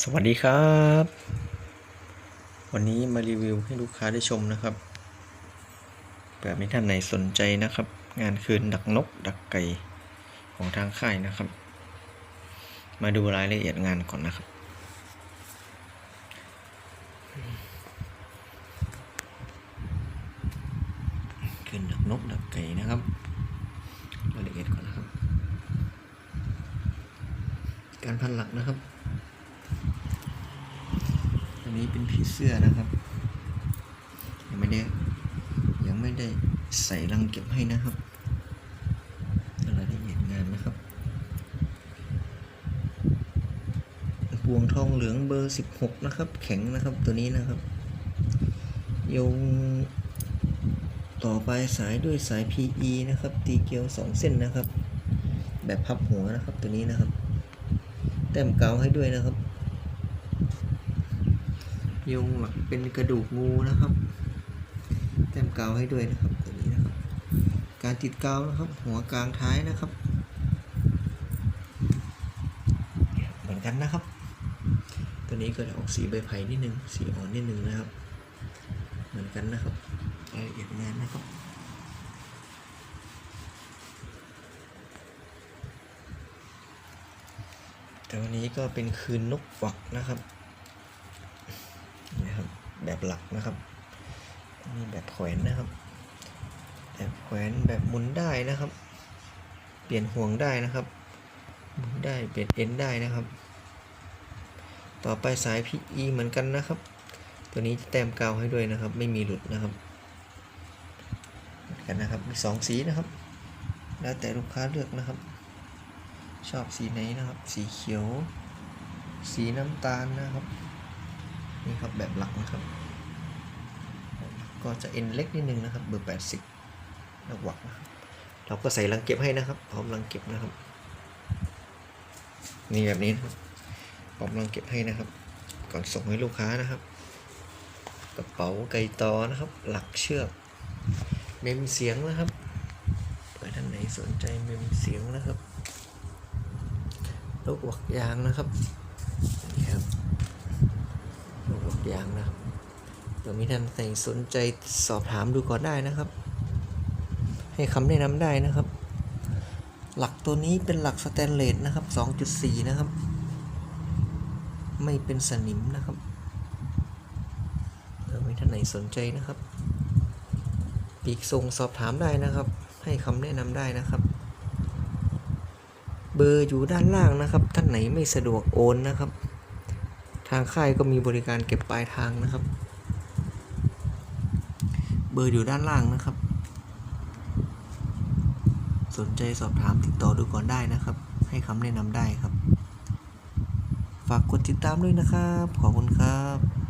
สวัสดีครับ วันนี้มารีวิวให้ลูกค้าได้ชมนะครับเผื่อมีท่านไหนสนใจนะครับ งานคืนดักนก ดักไก่ของทางค่ายนะครับ มาดูรายละเอียดงานก่อนนะครับ คืนดักนก ดักไก่นะครับรายละเอียดก่อนนะครับ การพันหลักนะครับันนี้เป็นผีเสื้อนะครับ ยังไม่ได้ยังไม่ได้ใส่รังเก็บให้นะครับรายละเอียดงานนะครับพวงทองเหลืองเบอร์ 16 นะครับ แข็งนะครับตัวนี้นะครับโยงต่อปลายสายด้วยสาย PE นะครับ ตีเกลียว 2 เส้นนะครับ แบบพับหัวนะครับตัวนี้นะครับ แต้มกาวให้ด้วยนะครับ ยงหลักเป็นกระดูกงูนะครับแต้มกาวให้ด้วยนะครับตัวนี้นะครับ การติดกาวนะครับ หัวกลางท้ายนะครับ เหมือนกันนะครับ ตัวนี้ก็จะออกสีใบไผ่นิดนึงสีอ่อนนิดนึงนะครับ เหมือนกันนะครับรายละเอียดงานนะครับแต่วันนี้ก็เป็นคืนนกฝักนะครับ นะครับ แบบหลักนะครับมีแบบแขวนนะครับ แบบแขวนแบบหมุนได้นะครับ เปลี่ยนห่วงได้นะครับหมุนได้เปลี่ยนเอ็นได้นะครับ ต่อไปสาย PE เหมือนกันนะครับ ตัวนี้จะแต้มกาวให้ด้วยนะครับ ไม่มีหลุดนะครับเหมือนกันนะครับมีสองสีนะครับ แล้วแต่ลูกค้าเลือกนะครับ ชอบสีไหนนะครับ สีเขียว สีน้ำตาลนะครับ นี่ครับแบบหลักนะครับก็จะเอ็นเล็กนิดนึงนะครับเบอร์ 80แล้วหวักนะครับเราก็ใส่รังเก็บให้นะครับ พร้อมรังเก็บนะครับ นี่แบบนี้นะครับพร้อมรังเก็บให้นะครับ ก่อนส่งให้ลูกค้านะครับ กระเป๋าไก่ตอนะครับ หลักเชือก เมมเสียงนะครับเผื่อท่านไหนสนใจเมมเสียงนะครับลูกหวักยางนะครับนี่ครับ ลูกหวักยางนะเดี๋ยวมีท่านใครสนใจสอบถามดูก่อนได้นะครับ ให้คำแนะนำได้นะครับ หลักตัวนี้เป็นหลักสแตนเลสนะครับ 2.4 นะครับ ไม่เป็นสนิมนะครับเดี๋ยวมีท่านไหนสนใจนะครับปีกทรงสอบถามได้นะครับ ให้คำแนะนำได้นะครับ เบอร์อยู่ด้านล่างนะครับ ท่านไหนไม่สะดวกโอนนะครับางค่ายก็มีบริการเก็บปลายทางนะครับ เบอร์อยู่ด้านล่างนะครับ สนใจสอบถามติดต่อดูก่อนได้นะครับ ให้คำแนะนำได้ครับ ฝากกดติดตามด้วยนะครับ ขอบคุณครับ